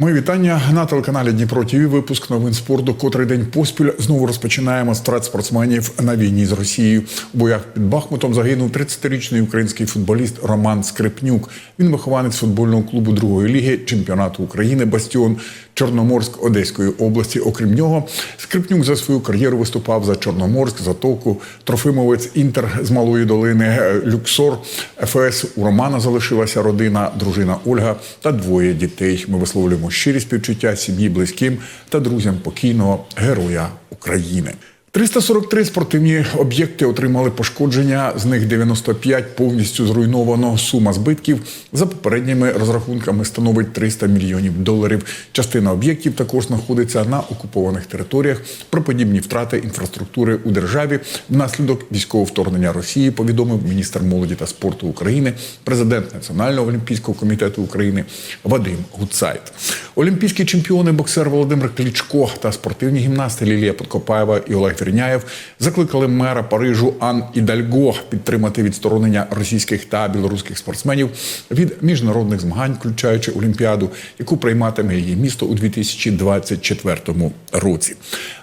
Мої вітання на телеканалі Дніпро ТІВІ. Випуск новин спорту. Котрий день поспіль знову розпочинаємо страт спортсменів на війні з Росією. У боях під Бахмутом загинув 30-річний український футболіст Роман Скрипнюк. Він вихованець футбольного клубу другої ліги чемпіонату України Бастіон Чорноморськ Одеської області. Окрім нього, Скрипнюк за свою кар'єру виступав за Чорноморськ, Затоку, Трофимовець, Інтер з Малої Долини, е, Люксор, ФС. У Романа залишилася родина, дружина Ольга та двоє дітей. Ми висловлюємо щирі співчуття сім'ї, близьким та друзям покійного героя України. 343 спортивні об'єкти отримали пошкодження, з них 95 повністю зруйновано. Сума збитків за попередніми розрахунками становить 300 мільйонів доларів. Частина об'єктів також знаходиться на окупованих територіях. Про подібні втрати інфраструктури у державі внаслідок військового вторгнення Росії повідомив міністр молоді та спорту України, президент Національного олімпійського комітету України Вадим Гуцайт. Олімпійські чемпіони боксер Володимир Клічко та спортивні гімнасти Лілія Подкопаєва і Олег Вірняєв закликали мера Парижу Ан Ідальго підтримати відсторонення російських та білоруських спортсменів від міжнародних змагань, включаючи Олімпіаду, яку прийматиме її місто у 2024 році.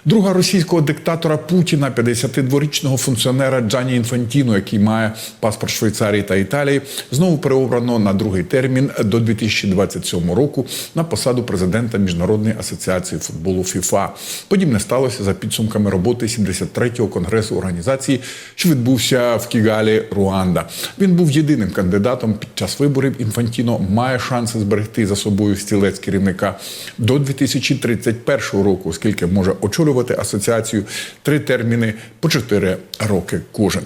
Друга російського диктатора Путіна, 52-річного функціонера Джані Інфантіно, який має паспорт Швейцарії та Італії, знову переобрано на другий термін до 2027 року на посаду президента Міжнародної асоціації футболу ФІФА. Подібне сталося за підсумками роботи 73-го конгресу організації, що відбувся в Кігалі, Руанда. Він був єдиним кандидатом під час виборів. Інфантіно має шанси зберегти за собою стілець керівника до 2031 року, оскільки може очолювати асоціацію три терміни по чотири роки кожен.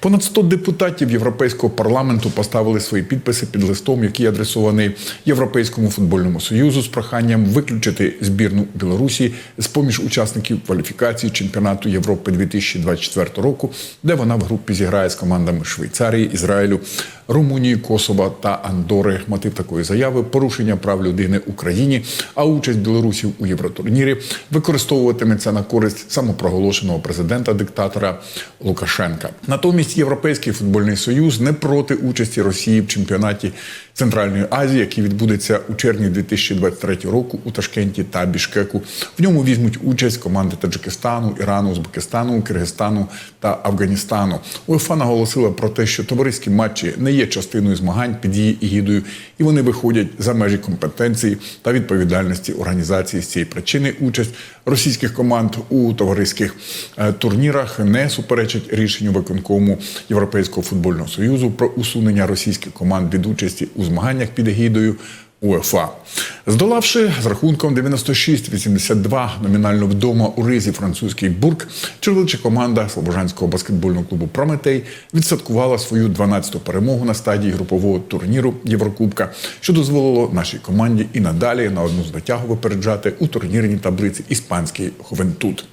Понад 100 депутатів Європейського парламенту поставили свої підписи під листом, який адресований Європейському футбольному союзу з проханням виключити збірну Білорусі з поміж учасників кваліфікації чемпіонату Європи 2024 року, де вона в групі зіграє з командами Швейцарії, Ізраїлю, Румунії, Косова та Андори. Мотив такої заяви порушення прав людини Україні, а участь білорусів у євротурнірі використовуватиметься на користь самопроголошеного президента диктатора Лукашенка. Натомість Європейський футбольний союз не проти участі Росії в чемпіонаті Центральної Азії, який відбудеться у червні 2023 року у Ташкенті та Бішкеку. В ньому візьмуть участь команди Таджикистану, Ірану, Узбекистану, Киргизстану та Афганістану. УЄФА наголосила про те, що товариські матчі не є частиною змагань під її егідою, і вони виходять за межі компетенції та відповідальності організації з цієї причини. Участь російських команд у товариських е, турнірах не суперечить рішенню виконкому Європейського футбольного союзу про усунення російських команд від участі у змаганнях під егідою. УЕФА. Здолавши з рахунком 96-82 номінально вдома у ризі французький бурк, чоловіча команда Слобожанського баскетбольного клубу Прометей відсвяткувала свою 12-ту перемогу на стадії групового турніру Єврокубка, що дозволило нашій команді і надалі на одну з дотягу випереджати у турнірній таблиці іспанський Ховентут.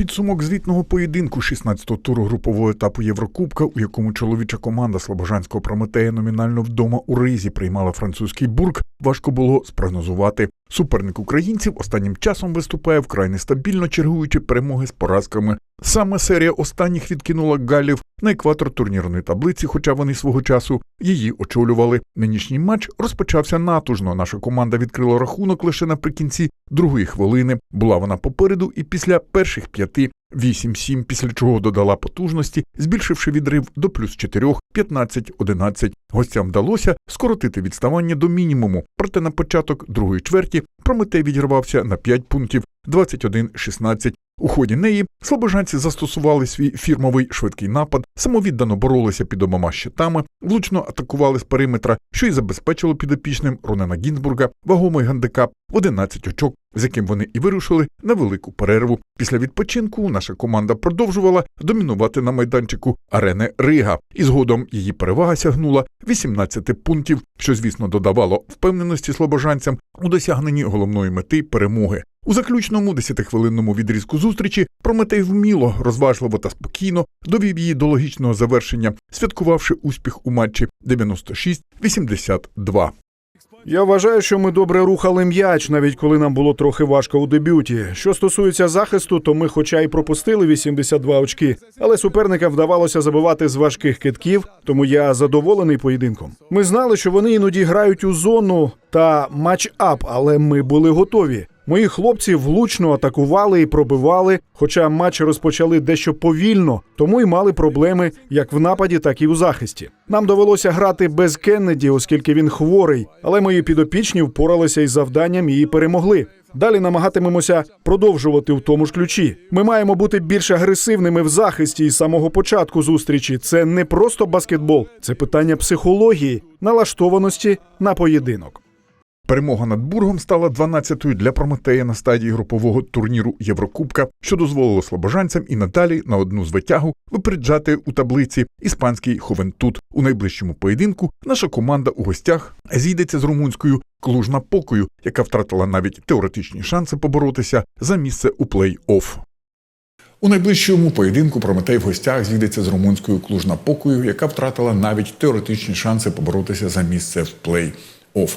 Підсумок звітного поєдинку 16-го туру групового етапу Єврокубка, у якому чоловіча команда Слобожанського Прометея номінально вдома у ризі приймала французький бург, важко було спрогнозувати. Суперник українців останнім часом виступає вкрай нестабільно, чергуючи перемоги з поразками. Саме серія останніх відкинула галів на екватор турнірної таблиці, хоча вони свого часу її очолювали. Нинішній матч розпочався натужно. Наша команда відкрила рахунок лише наприкінці другої хвилини. Була вона попереду, і після перших п'яти 8-7, після чого додала потужності, збільшивши відрив до плюс 4, 15-11. Гостям вдалося скоротити відставання до мінімуму, проте на початок другої чверті Прометей відірвався на 5 пунктів 21-16. У ході неї слобожанці застосували свій фірмовий швидкий напад, самовіддано боролися під обома щитами, влучно атакували з периметра, що й забезпечило підопічним Ронена Гінзбурга вагомий гандикап в 11 очок, з яким вони і вирушили на велику перерву. Після відпочинку наша команда продовжувала домінувати на майданчику арени Рига, і згодом її перевага сягнула 18 пунктів, що, звісно, додавало впевненості слобожанцям у досягненні головної мети перемоги. У заключному десятихвилинному відрізку зустрічі Прометей вміло, розважливо та спокійно довів її до логічного завершення, святкувавши успіх у матчі 96-82. Я вважаю, що ми добре рухали м'яч, навіть коли нам було трохи важко у дебюті. Що стосується захисту, то ми, хоча й пропустили 82 очки, але суперникам вдавалося забивати з важких китків, тому я задоволений поєдинком. Ми знали, що вони іноді грають у зону та матч-ап, але ми були готові. Мої хлопці влучно атакували і пробивали, хоча матч розпочали дещо повільно, тому й мали проблеми як в нападі, так і у захисті. Нам довелося грати без Кеннеді, оскільки він хворий, але мої підопічні впоралися із завданням і перемогли. Далі намагатимемося продовжувати в тому ж ключі. Ми маємо бути більш агресивними в захисті із самого початку зустрічі. Це не просто баскетбол, це питання психології, налаштованості на поєдинок. Перемога над Бургом стала 12-ю для Прометея на стадії групового турніру Єврокубка, що дозволило слобожанцям і надалі на одну з витягу випереджати у таблиці іспанський Ховентут. У найближчому поєдинку наша команда у гостях зійдеться з румунською Клужна Покою, яка втратила навіть теоретичні шанси поборотися за місце у плей-офф. У найближчому поєдинку Прометей в гостях зійдеться з румунською Клужна Покою, яка втратила навіть теоретичні шанси поборотися за місце в плей. Оф.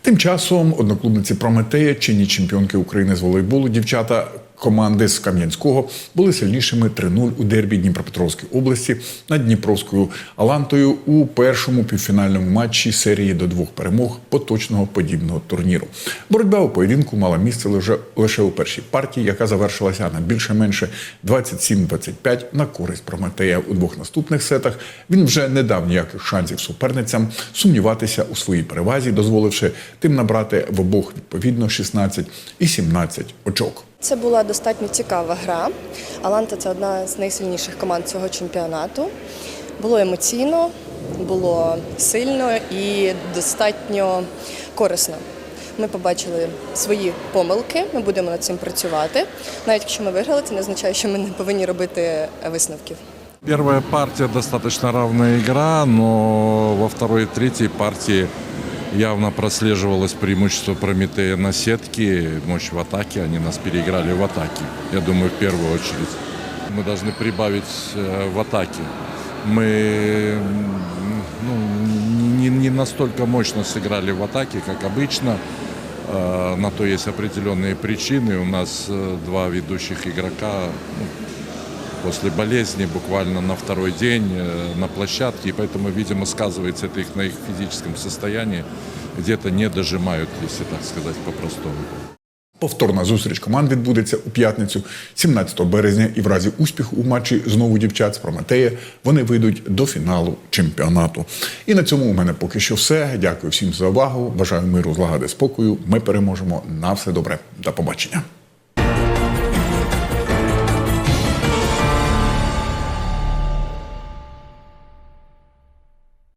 Тим часом одноклубниці Прометея, чинні чемпіонки України з волейболу, дівчата команди з Кам'янського були сильнішими 3-0 у дербі Дніпропетровської області над Дніпровською Алантою у першому півфінальному матчі серії до двох перемог поточного подібного турніру. Боротьба у поєдинку мала місце лише, лише у першій партії, яка завершилася на більше-менше 27-25 на користь Прометея. У двох наступних сетах він вже не дав ніяких шансів суперницям сумніватися у своїй перевазі, дозволивши тим набрати в обох відповідно 16 і 17 очок. Це була достатньо цікава гра. Аланта це одна з найсильніших команд цього чемпіонату. Було емоційно, було сильно і достатньо корисно. Ми побачили свої помилки, ми будемо над цим працювати. Навіть якщо ми виграли, це не означає, що ми не повинні робити висновків. Первая партия достаточно равная игра, но во второй и третьей партии явно прослеживалось преимущество Прометея на сетке, мощь в атаке. Они нас переиграли в атаке, я думаю, в первую очередь. Мы должны прибавить э, в атаке. Мы м, ну, не, не настолько мощно сыграли в атаке, как обычно. Э, На то есть определенные причины. У нас э, два ведущих игрока ну, после болезни буквально на второй день э, на площадке, и поэтому, видимо, сказывается это их на их физическом состоянии, где-то не дожимают, если так сказать по-простому. Повторна зустріч команд відбудеться у п'ятницю, 17 березня, і в разі успіху у матчі знову дівчат з Прометея вони вийдуть до фіналу чемпіонату. І на цьому у мене поки що все. Дякую всім за увагу. Бажаю миру, злагоди, спокою. Ми переможемо. На все добре. До побачення.